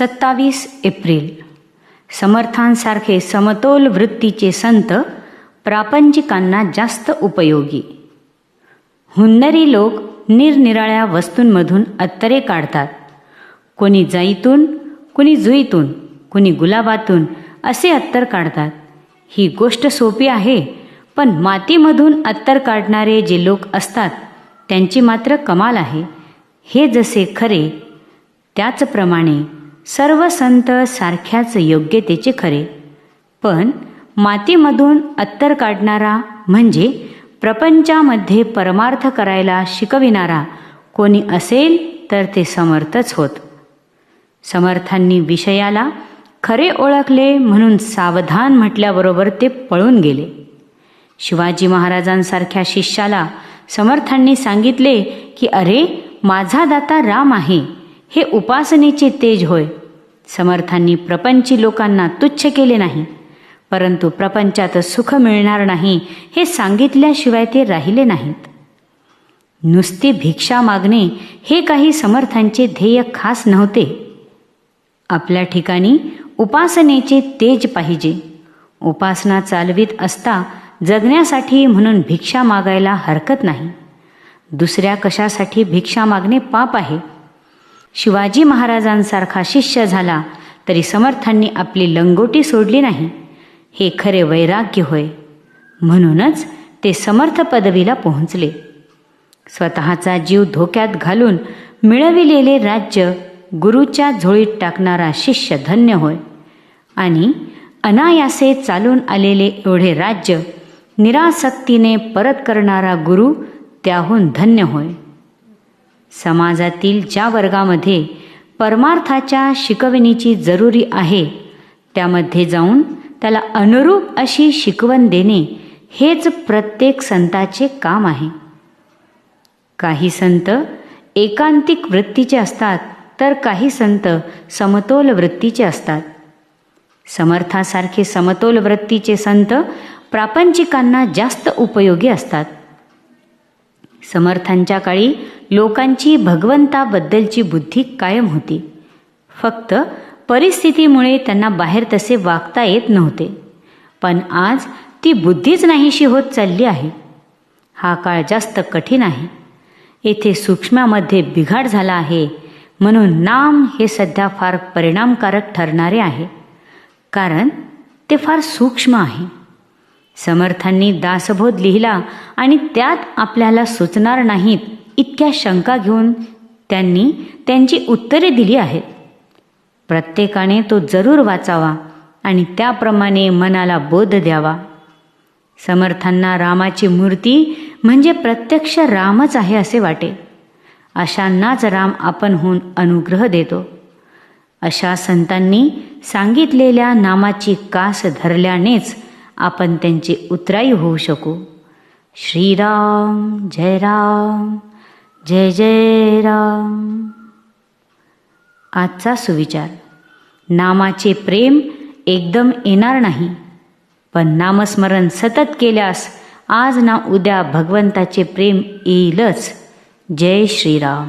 सत्तावीस एप्रिल. समर्थांसारखे समतोल वृत्तीचे संत प्रापंचिकांना जास्त उपयोगी. हुन्नरी लोक निरनिराळ्या वस्तूंमधून अत्तरे काढतात. कोणी जाईतून कुणी जुईतून कोणी गुलाबातून असे अत्तर काढतात. ही गोष्ट सोपी आहे पण मातीमधून अत्तर काढणारे जे लोक असतात त्यांची मात्र कमाल आहे. हे जसे खरे त्याचप्रमाणे सर्व संत सारख्याच योग्यतेचे खरे. पण मातीमधून अत्तर काढणारा म्हणजे प्रपंचामध्ये परमार्थ करायला शिकविणारा कोणी असेल तर ते समर्थच होत. समर्थांनी विषयाला खरे ओळखले म्हणून सावधान म्हटल्याबरोबर ते पळून गेले. शिवाजी महाराजांसारख्या शिष्याला समर्थांनी सांगितले की अरे माझा दाता राम आहे. हे उपासनेचे तेज होय. समर्थांनी प्रपंची लोकांना तुच्छ केले नाही परंतु प्रपंचात सुख मिळणार नाही हे सांगितल्याशिवाय ते राहिले नाहीत. नुसती भिक्षा मागणे हे काही समर्थांचे ध्येय खास नव्हते. आपल्या ठिकाणी उपासनेचे तेज पाहिजे. उपासना चालवीत असता जगण्यासाठी म्हणून भिक्षा मागायला हरकत नाही. दुसऱ्या कशासाठी भिक्षा मागणे पाप आहे? शिवाजी महाराजांसारखा शिष्य झाला तरी समर्थांनी आपली लंगोटी सोडली नाही. हे खरे वैराग्य होय. म्हणूनच ते समर्थ पदवीला पोहोचले. स्वतःचा जीव धोक्यात घालून मिळविलेले राज्य गुरुच्या झोळीत टाकणारा शिष्य धन्य होय. आणि अनायासे चालून आलेले एवढे राज्य निरासक्तीने परत करणारा गुरु त्याहून धन्य होय. समाजातील ज्या वर्गामध्ये परमार्थाच्या शिकवणीची जरुरी आहे त्यामध्ये जाऊन त्याला अनुरूप अशी शिकवण देणे हेच प्रत्येक संताचे काम आहे. काही संत एकांतिक वृत्तीचे असतात तर काही संत समतोल वृत्तीचे असतात. समर्थासारखे समतोल वृत्तीचे संत प्रापंचिकांना जास्त उपयोगी असतात. समर्थांच्या काळी लोकांची भगवंताबद्दलची बुद्धी कायम होती. फक्त परिस्थितीमुळे त्यांना बाहेर तसे वागता येत नव्हते. पण आज ती बुद्धीच नाहीशी होत चालली आहे. हा काळ जास्त कठीण आहे. येथे सूक्ष्मामध्ये बिघाड झाला आहे म्हणून नाम हे सध्या फार परिणामकारक ठरणारे आहे. कारण ते फार सूक्ष्म आहे. समर्थांनी दासबोध लिहिला आणि त्यात आपल्याला सुचणार नाहीत इतक्या शंका घेऊन त्यांनी त्यांची उत्तरे दिली आहेत. प्रत्येकाने तो जरूर वाचावा आणि त्याप्रमाणे मनाला बोध द्यावा. समर्थांना रामाची मूर्ती म्हणजे प्रत्यक्ष रामच आहे असे वाटे. अशांनाच राम आपण होऊन अनुग्रह देतो. अशा संतांनी सांगितलेल्या नामाची कास धरल्यानेच आपण त्यांचे उतराई होऊ शकू. श्रीराम जय राम जय जय राम. आजचा सुविचार. नामाचे प्रेम एकदम येणार नाही. पण नामस्मरण सतत केल्यास आज ना उद्या भगवंताचे प्रेम येईलच. जय श्रीराम.